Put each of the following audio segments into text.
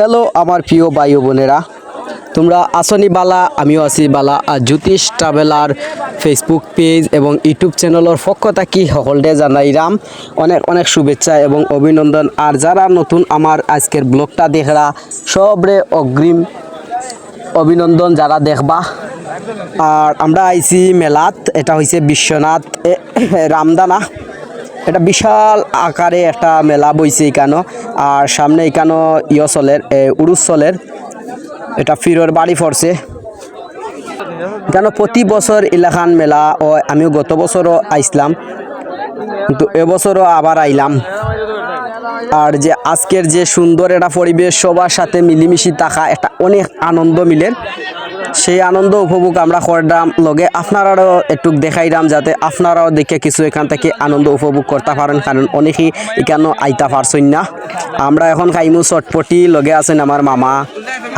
Hello আমার প্রিয় ভাই বোনেরা, তোমরা আসনি বালা, আমিও আছি বালা, আর জ্যোতিষ ট্রাভেলার ফেসবুক পেজ এবং ইউটিউব চ্যানেলের পক্ষ থাকি সকলকে জানাইরাম অনেক অনেক শুভেচ্ছা এবং অভিনন্দন। আর যারা নতুন আমার আজকের ব্লগটা দেখরা সবরে অগ্রিম অভিনন্দন যারা দেখবা। আর আমরা আইছি মেলাত, এটা হয়েছে বিশ্বনাথ রামদানা। এটা বিশাল আকারে একটা মেলা বইছে এখানো। আর সামনে এখানো ইয় চলের এ, উরুস এটা ফিরোর বাড়ি পড়ছে। কেন প্রতি বছর এলাকান মেলা ও আমিও গত বছরও আইসলাম। কিন্তু এবছরও আবার আইলাম। আর যে আজকের যে সুন্দর একটা পরিবেশ সবার সাথে মিলিমিশি থাকা একটা অনেক আনন্দ মিলের। সেই আনন্দ উপভোগ আমরা করলাম লগে আপনারাও একটু দেখাইলাম যাতে আপনারাও দেখে কিছু এখান থেকে আনন্দ উপভোগ করতে পারেন, কারণ অনেকেই এখানে আইতা পারছেন না। আমরা এখন খাইমু চটপটি, লগে আছেন আমার মামা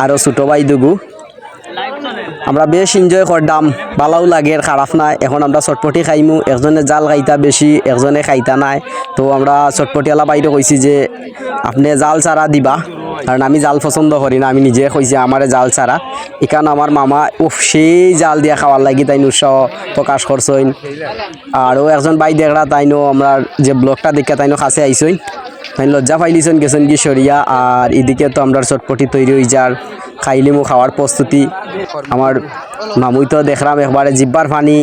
আরও ছোটো ভাই দুগু। আমরা বেশ এনজয় করলাম ভালোও লাগে খারাপ নাই। এখন আমরা চটপটি খাইমু, একজনে জাল খাইতা বেশি, একজনে খাইতা নাই। তো আমরা চটপটিওয়ালা বাইরে কইছি যে, আপনি জাল চারা দিবা। কারণ আমি জাল পছন্দ করি না, আমি নিজে কইছি আমারে জাল ছাড়া। এখানে আমার মামা, উফ, সেই জাল দিয়া খাওয়ার লাগি তাই উৎসাহ প্রকাশ করছইন। আরও একজন বাই দেখরা তাইনো, আমরা যে ব্লকটা দেখে তাইনো কাছে আইসইন তাই লজ্জা পাইলিছন গেছেন কি সরিয়া আর এদিকে তো আমরা চটপটি তৈরি হয়ে যার। খাইলিমু খাওয়ার প্রস্তুতি। আমার মামুই তো দেখলাম একবারে জিব্বার পানি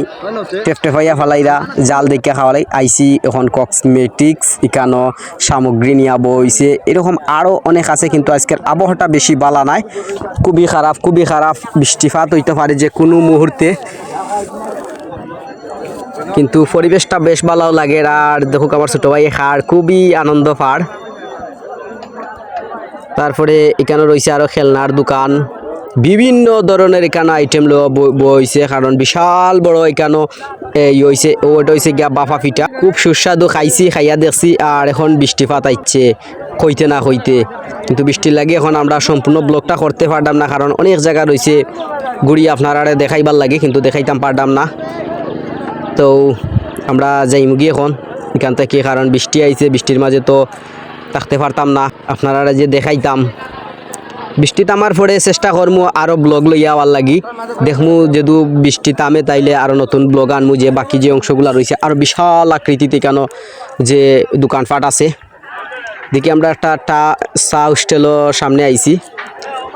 টেপ টেপাইয়া ফেলাইরা, জাল দেখে খাওয়ালাই আইসি এখন কসমেটিক্স ইকানো সামগ্রী নিয়া বইছে। এরকম আরও অনেক আছে, কিন্তু আজকের আবহাওয়াটা বেশি বালা নাই। খুবই খারাপ খুবই খারাপ বৃষ্টিপাত হইতে পারে যে কোনো মুহূর্তে। কিন্তু পরিবেশটা বেশ ভালো লাগে। আর দেখুক আমার ছোট ভাই খার খুবই আনন্দ পার। তারপরে এখানে রয়েছে আরও খেলনার দোকান। বিভিন্ন ধরনের এখানে আইটেম বইছে কারণ বিশাল বড় এখানে এই হয়েছে ওটা হয়েছে গিয়া বাফা পিঠা। খুব সুস্বাদু খাইছি, খাইয়া দেখছি, আর এখন বৃষ্টিপাত আইচ্ছে হইতে না হইতে কিন্তু বৃষ্টির লাগে এখন আমরা সম্পূর্ণ ব্লগটা করতে পারলাম না, কারণ অনেক জায়গা রয়েছে। ঘুরি আপনারা দেখাইবার লাগে, কিন্তু দেখাইতাম পারলাম না। তো আমরা যাইমু গিয়ে এখন। এখান থেকে কারণ বৃষ্টি আইছে, বৃষ্টির মাঝে তো থাকতে পারতাম না। আপনারা যে দেখাইতাম। বৃষ্টি তামার পরে চেষ্টা করমু আরও ব্লগ লইয়া আওয়ার লাগি। দেখমু যেহেতু বৃষ্টি তামে, তাইলে আরও নতুন ব্লগ আনমু, যে বাকি যে অংশগুলো রয়েছে আরও বিশাল আকৃতিতে কেন যে দোকানপাট আছে। দেখি আমরা একটা টা চা হোস্টেলও সামনে আইছি।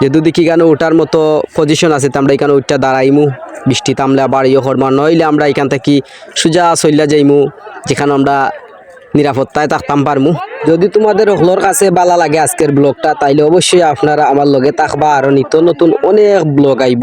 যেহেতু দেখি কেন ওটার মতো পজিশন আছে, তো আমরা এখানে ওইটা দাঁড়াইমু। বৃষ্টি তামলে আবার ইয়ে হরমা নইলে আমরা এখান থেকে সোজা চল্লা যাইমু, যেখানে আমরা নিরাপত্তায় থাকতাম পারমু। যদি তোমাদের হলোর কাছে বালা লাগে আজকের ব্লগটা, তাইলে অবশ্যই আপনারা আমার লগে থাকবা। আরও নিত্য নতুন অনেক ব্লগ আইব।